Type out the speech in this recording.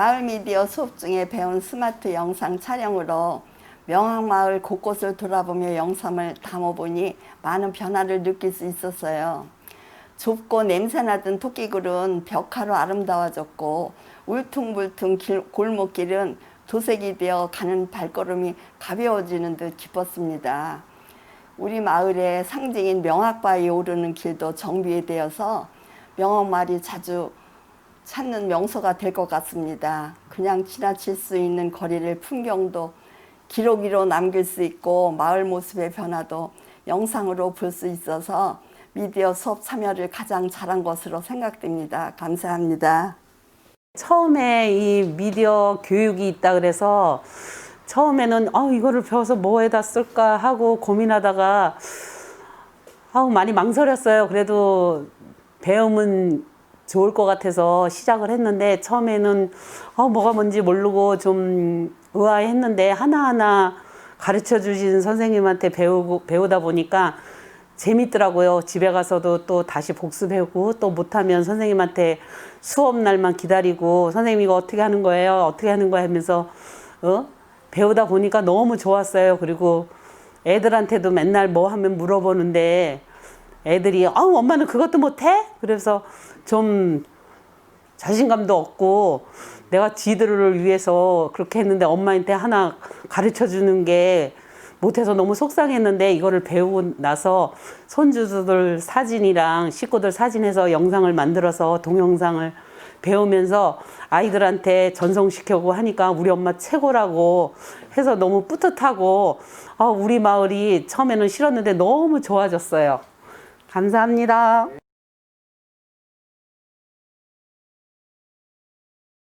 마을 미디어 수업 중에 배운 스마트 영상 촬영으로 명항마을 곳곳을 돌아보며 영상을 담아보니 많은 변화를 느낄 수 있었어요. 좁고 냄새나던 토끼굴은 벽화로 아름다워졌고 울퉁불퉁 길- 골목길은 도색이 되어 가는 발걸음이 가벼워지는 듯 기뻤습니다. 우리 마을의 상징인 명악바위 오르는 길도 정비되어서 명악마을이 자주 찾는 명소가 될 것 같습니다. 그냥 지나칠 수 있는 거리를 풍경도 기록으로 남길 수 있고 마을 모습의 변화도 영상으로 볼 수 있어서 미디어 수업 참여를 가장 잘한 것으로 생각됩니다. 감사합니다. 처음에 이 미디어 교육이 있다 그래서 처음에는 아 이거를 배워서 뭐에다 쓸까 하고 고민하다가 아우 많이 망설였어요. 그래도 배움은 좋을 것 같아서 시작을 했는데 처음에는 아 뭐가 뭔지 모르고 좀 의아했는데 하나하나 가르쳐 주신 선생님한테 배우고 배우다 보니까 재밌더라고요. 집에 가서도 또 다시 복습하고 또 못하면 선생님한테 수업 날만 기다리고 선생님 이거 어떻게 하는 거예요? 어떻게 하는 거야 하면서 어? 배우다 보니까 너무 좋았어요. 그리고 애들한테도 맨날 뭐 하면 물어보는데 애들이 아 엄마는 그것도 못해? 그래서 좀 자신감도 얻고 내가 지들을 위해서 그렇게 했는데 엄마한테 하나 가르쳐 주는 게 못해서 너무 속상했는데 이거를 배우고 나서 손주들 사진이랑 식구들 사진해서 영상을 만들어서 동영상을 배우면서 아이들한테 전송시켜고 하니까 우리 엄마 최고라고 해서 너무 뿌듯하고 아, 우리 마을이 처음에는 싫었는데 너무 좋아졌어요. 감사합니다.